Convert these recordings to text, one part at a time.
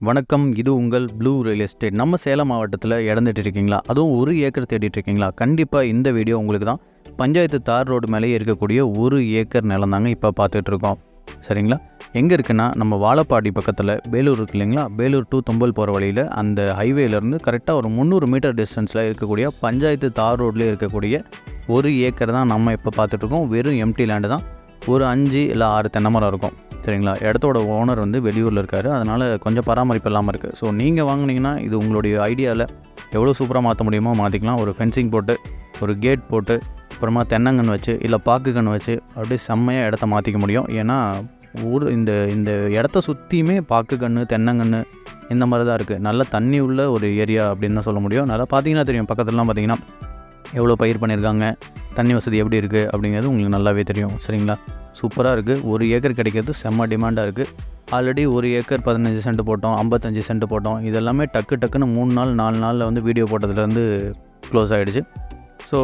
வணக்கம் இது உங்கள் ப்ளூ ரியல் எஸ்டேட் நம்ம சேலம் மாவட்டத்தில் இறந்துட்டு இருக்கீங்களா அதுவும் ஒரு ஏக்கர் தேடிட்டு இருக்கீங்களா கண்டிப்பாக இந்த வீடியோ உங்களுக்கு தான். பஞ்சாயத்து தார் ரோடு மேலேயே இருக்கக்கூடிய ஒரு ஏக்கர் நிலம் தாங்க இப்போ பார்த்துட்டு இருக்கோம் சரிங்களா? எங்கே இருக்குன்னா நம்ம வாழப்பாடி பக்கத்தில் வேலூர் இருக்கு இல்லைங்களா? வேலூர் டு தும்பல் போகிற வழியில் அந்த ஹைவேலேருந்து கரெக்டாக ஒரு முந்நூறு மீட்டர் டிஸ்டன்ஸில் இருக்கக்கூடிய பஞ்சாயத்து தார் ரோட்லேயே இருக்கக்கூடிய ஒரு ஏக்கர் தான் நம்ம இப்போ பார்த்துட்ருக்கோம் வெறும் எம்டி லேண்டு தான். ஒரு அஞ்சு இல்லை ஆறு தென்னை மரம் இருக்கும். சரிங்களா? இடத்தோட ஓனர் வந்து வெளியூரில் இருக்கார். அதனால் கொஞ்சம் பராமரிப்பு இல்லாமல் இருக்குது ஸோ நீங்கள் வாங்கினீங்கன்னா இது உங்களுடைய ஐடியாவில் எவ்வளோ சூப்பராக மாற்ற முடியுமோ மாற்றிக்கலாம் ஒரு ஃபென்சிங் போட்டு ஒரு கேட் போட்டு அப்புறமா தென்னங்கன்று வச்சு இல்லை பாக்கு கன்று வச்சு அப்படியே செம்மையாக இடத்த மாற்றிக்க முடியும். ஏன்னா ஊர் இந்த இந்த இடத்த சுற்றியுமே பாக்கு கன்று தென்னங்கன்று இந்த மாதிரி தான் இருக்குது நல்ல தண்ணி உள்ள ஒரு ஏரியா அப்படின்னு தான் சொல்ல முடியும். நல்லா பார்த்தீங்கன்னா தெரியும். பக்கத்துலலாம் பார்த்தீங்கன்னா எவ்வளோ பயிர் பண்ணியிருக்காங்க தண்ணி வசதி எப்படி இருக்குது அப்படிங்கிறது உங்களுக்கு நல்லாவே தெரியும் சரிங்களா? சூப்பராக இருக்குது ஒரு ஏக்கர் கிடைக்கிறது செம்ம டிமாண்டாக இருக்குது ஆல்ரெடி ஒரு ஏக்கர் பதினஞ்சு சென்ட் போட்டோம் ஐம்பத்தஞ்சு சென்ட் போட்டோம். இதெல்லாமே டக்கு டக்குன்னு மூணு நாள் நாலு நாளில் வந்து வீடியோ போட்டதுலேருந்து க்ளோஸ் ஆகிடுச்சு ஸோ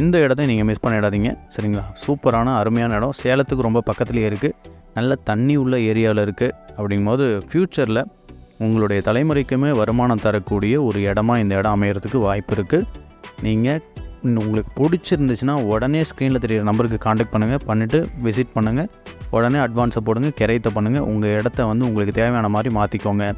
இந்த இடத்தையும் நீங்கள் மிஸ் பண்ணிடாதீங்க சரிங்களா? சூப்பரான அருமையான இடம். சேலத்துக்கு ரொம்ப பக்கத்துலேயே இருக்குது நல்ல தண்ணி உள்ள ஏரியாவில் இருக்குது அப்படிங்கும்போது ஃப்யூச்சரில் உங்களுடைய தலைமுறைக்குமே வருமானம் தரக்கூடிய ஒரு இடமா இந்த இடம் அமையறதுக்கு வாய்ப்பு இருக்குது நீங்கள் உங்களுக்கு பிடிச்சிருந்துச்சுன்னா உடனே ஸ்க்ரீனில் தெரியுற நம்பருக்கு காண்டாக்ட் பண்ணுங்கள் பண்ணிவிட்டு விசிட் பண்ணுங்கள் உடனே அட்வான்ஸை போடுங்க. கிரையத்தை பண்ணுங்கள் உங்கள் இடத்த வந்து உங்களுக்கு தேவையான மாதிரி மாற்றிக்கோங்க